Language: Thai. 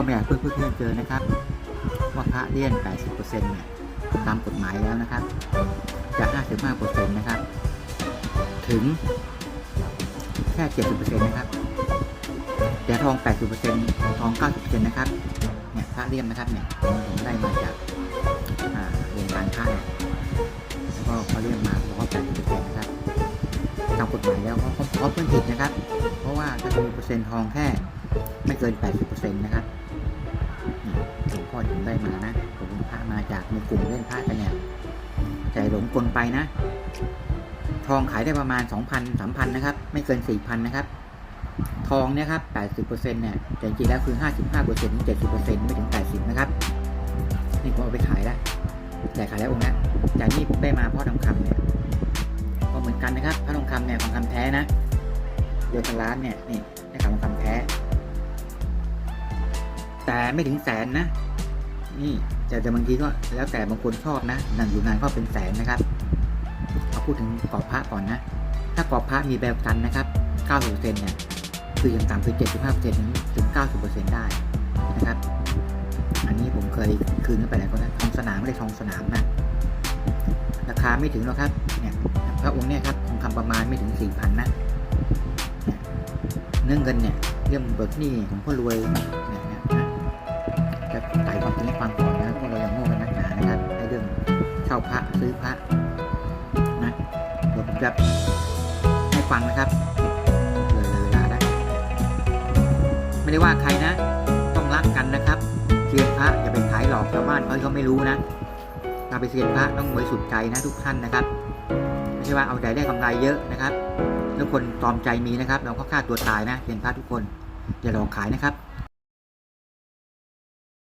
ก็ไม่อยากเพื่อนเพื่อนเจอนะครับ ว่าพระเลี่ยน 80%เนี่ยตามกฎหมายแล้วนะครับ จาก 55%นะครับ ถึงแค่ 70%นะครับแต่ทอง 80%ทอง 90%นะครับเนี่ยพระเลี่ยมนะครับเนี่ยผมได้มาจากวงการพระเนี่ยแล้วก็เขาเลี่ยมมาบอกว่า 80%นะครับตามกฎหมายแล้วเขาเขาเพิ่งผิดนะครับ เพราะว่าถ้าจะมีเปอร์เซ็นต์ทองแค่ไม่เกิน 80%นะครับ ได้มานะผมพระมาจากในกลุ่มเล่นพระกันเนี่ยใจหลงกลไปนะ ทองขายได้ประมาณ 2,000 3,000นะครับ ไม่เกิน 4,000นะครับ ทองเนี่ยครับ80%เนี่ยแต่จริงๆแล้วคือ 55%ถึง70%ไม่ถึง 80นะครับ นี่ผมเอาไปขายแล้วแต่ขายแล้วองค์นี้แต่นี่ผมได้มาเพราะทองคำเนี่ยก็เหมือนกันนะครับพระทองคำเนี่ยทองคำแท้นะเดือนพันล้านเนี่ยนี่ได้ขาวทองคำแท้ แต่ไม่ถึงแสนนะ นี่แต่แต่บางทีก็แล้วแต่บางคนชอบนะนั่งอยู่นานก็เป็นแสนนะครับเอาพูดถึงกรอบพระก่อนนะ ถ้ากรอบพระมีแบบกันนะครับ90%เนี่ยคืออย่างต่ำคือ75%ถึงถึง 90%ได้นะครับ อันนี้ผมเคยคืนไปหลายคนนะทองสนามไม่ได้ทองสนามนะราคาไม่ถึงหรอกครับเนี่ยพระองค์เนี่ยครับทองคำประมาณไม่ถึง 4,000นะเนื่องเงินเนี่ยเรื่องเบิกหนี้ของพ่อรวยเนี่ยนะ เช่าพระซื้อพระนะเดี๋ยวผมจะให้ฟังนะครับเลยเลยเวลาแล้วไม่ได้ว่าใครนะ ต้องรักกันนะครับเซียนพระอย่าไปขายหลอกชาวบ้านเขาเขาไม่รู้นะเราไปเซียนพระต้องบริสุทธิ์ใจนะทุกท่านนะครับไม่ใช่ว่าเอาใจได้กำไรเยอะนะครับ แล้วคนตอมใจมีนะครับ เราก็ฆ่าตัวตายนะเซียนพระทุกคนอย่าหลอกขายนะครับ